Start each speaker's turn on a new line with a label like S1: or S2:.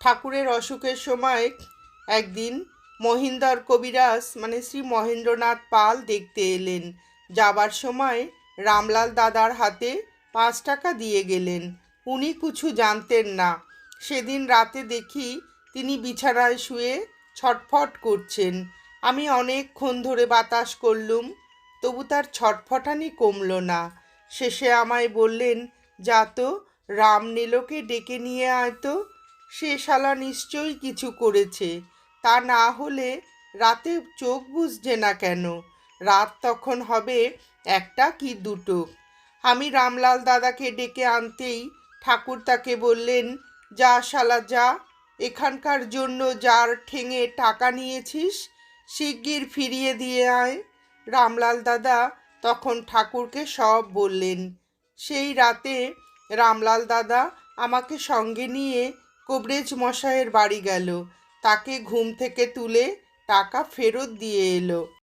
S1: ঠাকুরের অসুখের সময় একদিন মহিন্দর কবিরাজ মানে শ্রী মহেন্দ্রনাথ পাল দেখতে এলেন। যাবার সময় রামলাল দাদার হাতে পাঁচ টাকা দিয়ে গেলেন। উনি কিছু জানতেন না। সেদিন রাতে দেখি তিনি বিছানায় শুয়ে ছটফট করছেন। আমি অনেকক্ষণ ধরে বাতাস করলুম, তবু তার ছটফটানি কমল না। শেষে আমায় বললেন, যা তো রাম নীলকে ডেকে নিয়ে আয় তো। সে শালা নিশ্চয়ই কিছু করেছে। তা না হলে রাতে চোখ বুঝছে না কেন? রাত তখন হবে একটা কি দুটো? আমি রামলাল দাদাকে ডেকে আনতেই ঠাকুর তাকে বললেন, যা শালা, যা। এখানকার জন্য যার ঠেঙে টাকা নিয়েছিস, শিগগির ফিরিয়ে দিয়ে আয়। রামলাল দাদা তখন ঠাকুরকে সব বললেন। সেই রাতে রামলাল দাদা আমাকে সঙ্গে নিয়ে কবরেজ মশায়ের বাড়ি গেল। তাকে ঘুম থেকে তুলে টাকা ফেরত দিয়ে এলো।